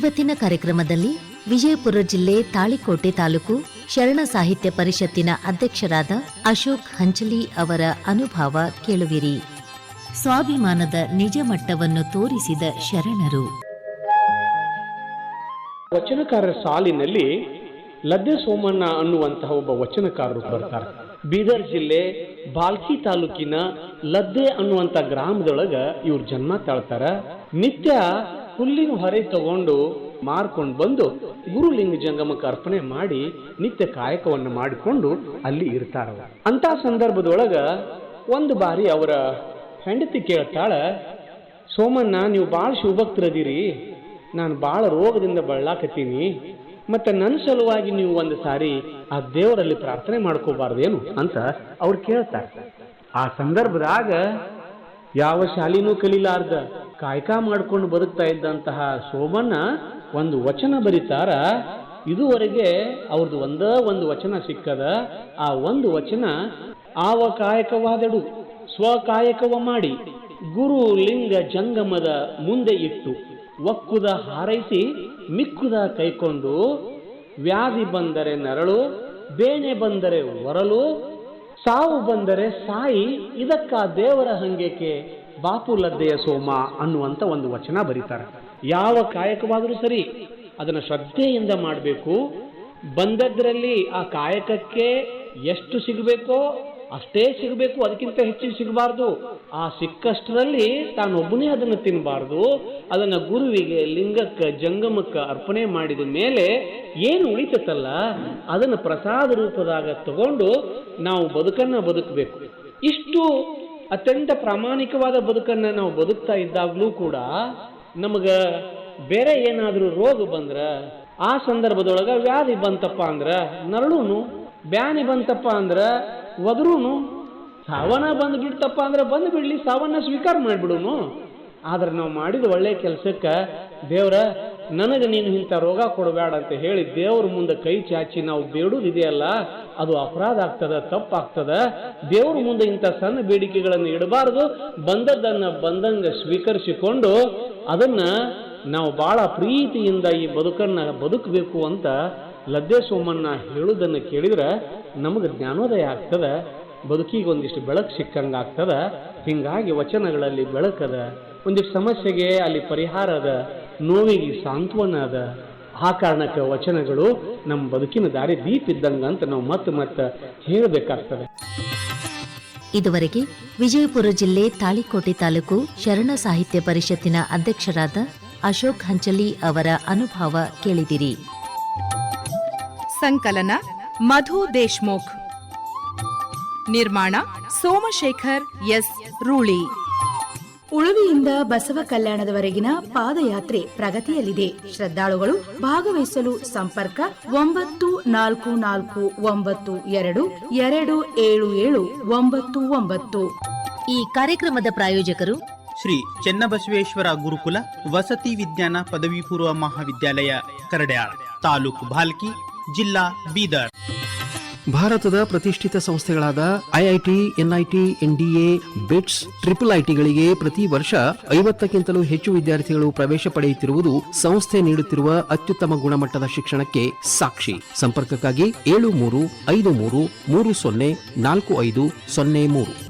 ಇವತ್ತಿನ ಕಾರ್ಯಕ್ರಮದಲ್ಲಿ ವಿಜಯಪುರ ಜಿಲ್ಲೆ ತಾಳಿಕೋಟೆ ತಾಲೂಕು ಶರಣ ಸಾಹಿತ್ಯ ಪರಿಷತ್ತಿನ ಅಧ್ಯಕ್ಷರಾದ ಅಶೋಕ್ ಹಂಚಲಿ ಅವರ ಅನುಭವ ಕೇಳುವಿರಿ. ಸ್ವಾಭಿಮಾನದ ನಿಜ ಮಟ್ಟವನ್ನು ತೋರಿಸಿದ ಶರಣರು. ವಚನಕಾರರ ಸಾಲಿನಲ್ಲಿ ಲದ್ದೆ ಸೋಮಣ್ಣ ಅನ್ನುವಂತಹ ಒಬ್ಬ ವಚನಕಾರರು ಬರ್ತಾರೆ. ಬೀದರ್ ಜಿಲ್ಲೆ ಬಾಲ್ಕಿ ತಾಲೂಕಿನ ಲದ್ದೆ ಅನ್ನುವಂತ ಗ್ರಾಮದೊಳಗ ಇವ್ರು ಜನ್ಮ ತಾಳ್ತಾರ. ನಿತ್ಯ ಹುಲ್ಲಿನ ಹೊರೆ ತಗೊಂಡು ಮಾರ್ಕೊಂಡು ಬಂದು ಗುರುಲಿಂಗ ಜಂಗಮಕ್ಕೆ ಅರ್ಪಣೆ ಮಾಡಿ ನಿತ್ಯ ಕಾಯಕವನ್ನು ಮಾಡಿಕೊಂಡು ಅಲ್ಲಿ ಇರ್ತಾರ ಅಂತ ಸಂದರ್ಭದೊಳಗ ಒಂದು ಬಾರಿ ಅವರ ಹೆಂಡತಿ ಕೇಳ್ತಾಳ, ಸೋಮಣ್ಣ, ನೀವು ಭಾಳ ಶಿವಭಕ್ತರದಿರಿ. ನಾನು ಭಾಳ ರೋಗದಿಂದ ಬಳಲಾಕತ್ತೀನಿ ಮತ್ತೆ ನನ್ನ ಸಲುವಾಗಿ ನೀವು ಒಂದು ಸಾರಿ ಆ ದೇವರಲ್ಲಿ ಪ್ರಾರ್ಥನೆ ಮಾಡ್ಕೋಬಾರ್ದೇನು? ಅಂತ ಅವ್ರು ಕೇಳ್ತಾರೆ. ಆ ಸಂದರ್ಭದಾಗ ಯಾವ ಶಾಲಿನೂ ಕಲೀಲಾರ್ದ. ಕಾಯಕ ಮಾಡ್ಕೊಂಡು ಬದುಕ್ತಾ ಇದ್ದಂತಹ ಸೋಮಣ್ಣ ಒಂದು ವಚನ ಬರೀತಾರ, ಇದುವರೆಗೆ ಅವ್ರದ್ದು ಒಂದೇ ಒಂದು ವಚನ ಸಿಕ್ಕದ, ಆ ಒಂದು ವಚನ ಆವ ಕಾಯಕವಾದಡು, ಸ್ವಕಾಯಕವ ಮಾಡಿ, ಗುರು ಲಿಂಗ ಜಂಗಮದ ಮುಂದೆ ಇಟ್ಟು, ಒಕ್ಕುದ ಹಾರೈಸಿ, ಮಿಕ್ಕುದ ಕೈಕೊಂಡು, ವ್ಯಾಧಿ ಬಂದರೆ ನರಳು, ಬೇನೆ ಬಂದರೆ ಒರಲು ಸಾವು ಬಂದರೆ ಸಾಯಿ, ಇದಕ್ಕ ದೇವರ ಹಂಗೆಕೆ ಬಾಪು ಲದ್ದೆಯ ಸೋಮ ಅನ್ನುವಂಥ ಒಂದು ವಚನ ಬರೀತಾರೆ. ಯಾವ ಕಾಯಕವಾದರೂ ಸರಿ ಅದನ್ನು ಶ್ರದ್ಧೆಯಿಂದ ಮಾಡಬೇಕು. ಬಂದದ್ರಲ್ಲಿ ಆ ಕಾಯಕಕ್ಕೆ ಎಷ್ಟು ಸಿಗಬೇಕೋ ಅಷ್ಟೇ ಸಿಗಬೇಕು, ಅದಕ್ಕಿಂತ ಹೆಚ್ಚು ಸಿಗಬಾರ್ದು. ಆ ಸಿಕ್ಕಷ್ಟರಲ್ಲಿ ತಾನೊಬ್ಬನೇ ಅದನ್ನು ತಿನ್ನಬಾರ್ದು ಅದನ್ನು ಗುರುವಿಗೆ, ಲಿಂಗಕ್ಕೆ, ಜಂಗಮಕ್ಕೆ ಅರ್ಪಣೆ ಮಾಡಿದ ಮೇಲೆ ಏನು ಉಳಿತತ್ತಲ್ಲ? ಅದನ್ನು ಪ್ರಸಾದ ರೂಪದಾಗ ತಗೊಂಡು ನಾವು ಬದುಕನ್ನು ಬದುಕಬೇಕು. ಇಷ್ಟು ಅತ್ಯಂತ ಪ್ರಾಮಾಣಿಕವಾದ ಬದುಕನ್ನು ನಾವು ಬದುಕ್ತಾ ಇದ್ದಾಗಲೂ ಕೂಡ ನಮಗೆ ಬೇರೆ ಏನಾದರೂ ರೋಗ ಬಂದ್ರ, ಆ ಸಂದರ್ಭದೊಳಗೆ ವ್ಯಾಧಿ ಬಂತಪ್ಪ ಅಂದ್ರೆ ನರಳುನು, ಬ್ಯಾನಿ ಬಂತಪ್ಪ ಅಂದ್ರೆ ಒದ್ರೂನು ಸಾವನ್ನ ಬಂದು ಬಿಡ್ತಪ್ಪ ಅಂದ್ರೆ ಬಂದು ಬಿಡ್ಲಿ ಸಾವನ್ನ ಸ್ವೀಕಾರ ಮಾಡಿಬಿಡುನು. ಆದ್ರೆ ನಾವು ಮಾಡಿದ ಒಳ್ಳೆ ಕೆಲಸಕ್ಕೆ ದೇವ್ರ ನನಗೆ ನೀನು ಇಂಥ ರೋಗ ಕೊಡಬೇಡ ಅಂತ ಹೇಳಿ ದೇವ್ರ ಮುಂದೆ ಕೈ ಚಾಚಿ ನಾವು ಬೇಡುವುದಿದೆಯಲ್ಲ, ಅದು ಅಪರಾಧ ಆಗ್ತದ ತಪ್ಪಾಗ್ತದ ದೇವ್ರ ಮುಂದೆ ಇಂಥ ಸಣ್ಣ ಬೇಡಿಕೆಗಳನ್ನು ಇಡಬಾರದು. ಬಂದದ್ದನ್ನು ಬಂದಂಗೆ ಸ್ವೀಕರಿಸಿಕೊಂಡು ಅದನ್ನ ನಾವು ಬಹಳ ಪ್ರೀತಿಯಿಂದ ಈ ಬದುಕನ್ನ ಬದುಕಬೇಕು ಅಂತ ಲದ್ದೆ ಸೋಮಣ್ಣ ಹೇಳುವುದನ್ನು ಕೇಳಿದ್ರೆ ನಮಗೆ ಜ್ಞಾನೋದಯ ಆಗ್ತದೆ ಬದುಕಿಗೆ ಒಂದಿಷ್ಟು ಬೆಳಕು ಸಿಕ್ಕಂಗಾಗ್ತದೆ. ಹಿಂಗಾಗಿ ವಚನಗಳಲ್ಲಿ ಬೆಳಕದ ಒಂದಿಷ್ಟು ಸಮಸ್ಯೆಗೆ ಅಲ್ಲಿ ಪರಿಹಾರ ಅದ ನೋವಿಗೆ ಸಾಂತ್ವನ ಅದ ಆ ಕಾರಣಕ್ಕೆ ವಚನಗಳು ನಮ್ಮ ಬದುಕಿನ ದಾರಿ ದೀಪ ಇದ್ದಂಗ ಅಂತ ನಾವು ಮತ್ತೆ ಮತ್ತೆ ಹೇಳಬೇಕಾಗ್ತದೆ. ಇದುವರೆಗೆ ವಿಜಯಪುರ ಜಿಲ್ಲೆ ತಾಳಿಕೋಟೆ ತಾಲೂಕು ಶರಣ ಸಾಹಿತ್ಯ ಪರಿಷತ್ತಿನ ಅಧ್ಯಕ್ಷರಾದ ಅಶೋಕ್ ಹಂಚಲಿ ಅವರ ಅನುಭವ ಕೇಳಿದಿರಿ. ಸಂಕಲನ ಮಧು ದೇಶ್ಮುಖ್. ನಿರ್ಮಾಣ ಸೋಮಶೇಖರ್ ಎಸ್ ರೂಳಿ. ಉಳುವಿಯಿಂದ ಬಸವ ಕಲ್ಯಾಣದವರೆಗಿನ ಪಾದಯಾತ್ರೆ ಪ್ರಗತಿಯಲ್ಲಿದೆ. ಶ್ರದ್ಧಾಳುಗಳು ಭಾಗವಹಿಸಲು ಸಂಪರ್ಕ ಒಂಬತ್ತು ನಾಲ್ಕು ನಾಲ್ಕು ಒಂಬತ್ತು ಎರಡು ಎರಡು ಏಳು ಏಳು ಒಂಬತ್ತು ಒಂಬತ್ತು. ಈ ಕಾರ್ಯಕ್ರಮದ ಪ್ರಾಯೋಜಕರು ಶ್ರೀ ಚೆನ್ನಬಸವೇಶ್ವರ ಗುರುಕುಲ ವಸತಿ ವಿಜ್ಞಾನ ಪದವಿ ಪೂರ್ವ ಮಹಾವಿದ್ಯಾಲಯ ಕರಡ್ಯಾಳ್ ತಾಲೂಕು ಭಾಲ್ಕಿ ಜಿಲ್ಲಾ ಬೀದರ್. ಭಾರತದ ಪ್ರತಿಷ್ಠಿತ ಸಂಸ್ಥೆಗಳಾದ IIT NIT NDA BITS triple ಐಟಿಗಳಿಗೆ ಪ್ರತಿ ವರ್ಷ ಐವತ್ತಕ್ಕಿಂತಲೂ ಹೆಚ್ಚು ವಿದ್ಯಾರ್ಥಿಗಳು ಪ್ರವೇಶ ಪಡೆಯುತ್ತಿರುವುದು ಸಂಸ್ಥೆ ನೀಡುತ್ತಿರುವ ಅತ್ಯುತ್ತಮ ಗುಣಮಟ್ಟದ ಶಿಕ್ಷಣಕ್ಕೆ ಸಾಕ್ಷಿ. ಸಂಪರ್ಕಕ್ಕಾಗಿ ಏಳು ಮೂರು ಐದು ಮೂರು ಮೂರು ಸೊನ್ನೆ ನಾಲ್ಕು ಐದು ಸೊನ್ನೆ ಮೂರು.